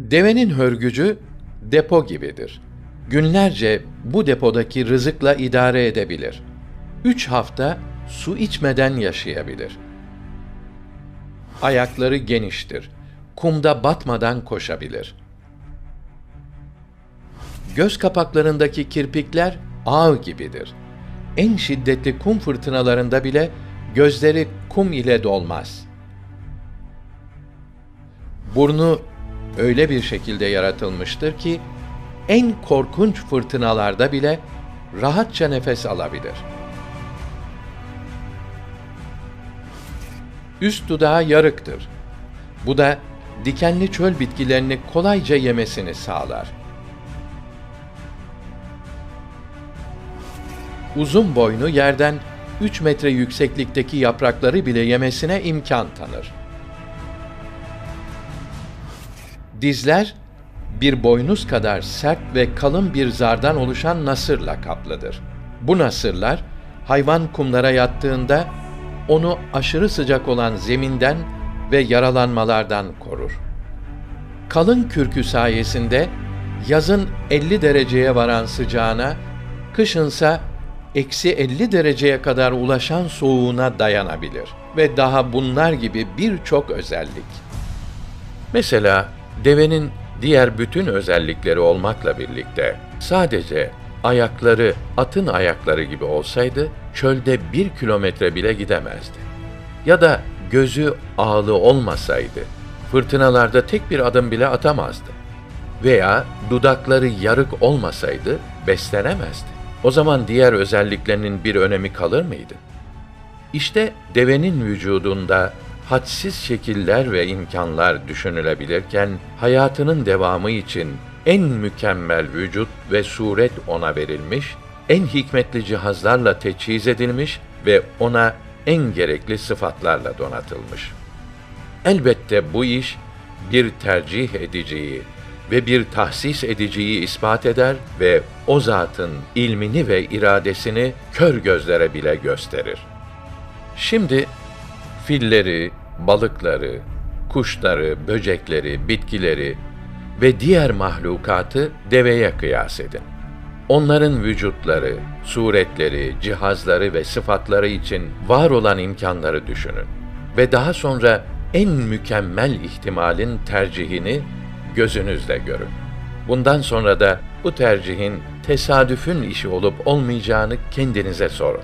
Devenin hörgücü depo gibidir. Günlerce bu depodaki rızıkla idare edebilir. Üç hafta su içmeden yaşayabilir. Ayakları geniştir. Kumda batmadan koşabilir. Göz kapaklarındaki kirpikler ağ gibidir. En şiddetli kum fırtınalarında bile gözleri kum ile dolmaz. Burnu öyle bir şekilde yaratılmıştır ki en korkunç fırtınalarda bile rahatça nefes alabilir. Üst dudağı yarıktır. Bu da dikenli çöl bitkilerini kolayca yemesini sağlar. Uzun boynu yerden 3 metre yükseklikteki yaprakları bile yemesine imkan tanır. Dizler bir boynuz kadar sert ve kalın bir zardan oluşan nasırla kaplıdır. Bu nasırlar hayvan kumlara yattığında onu aşırı sıcak olan zeminden ve yaralanmalardan korur. Kalın kürkü sayesinde yazın 50 dereceye varan sıcağına, kışınsa eksi 50 dereceye kadar ulaşan soğuğuna dayanabilir ve daha bunlar gibi birçok özellik. Mesela devenin diğer bütün özellikleri olmakla birlikte sadece ayakları atın ayakları gibi olsaydı çölde bir kilometre bile gidemezdi. Ya da gözü ağlı olmasaydı fırtınalarda tek bir adım bile atamazdı. Veya dudakları yarık olmasaydı beslenemezdi. O zaman diğer özelliklerinin bir önemi kalır mıydı? İşte devenin vücudunda hadsiz şekiller ve imkanlar düşünülebilirken hayatının devamı için en mükemmel vücut ve suret ona verilmiş, en hikmetli cihazlarla teçhiz edilmiş ve ona en gerekli sıfatlarla donatılmış. Elbette bu iş bir tercih ediciyi ve bir tahsis ediciyi ispat eder ve o zatın ilmini ve iradesini kör gözlere bile gösterir. Şimdi filleri, balıkları, kuşları, böcekleri, bitkileri ve diğer mahlukatı deveye kıyas edin. Onların vücutları, suretleri, cihazları ve sıfatları için var olan imkanları düşünün ve daha sonra en mükemmel ihtimalin tercihini gözünüzle görün. Bundan sonra da bu tercihin tesadüfün işi olup olmayacağını kendinize sorun.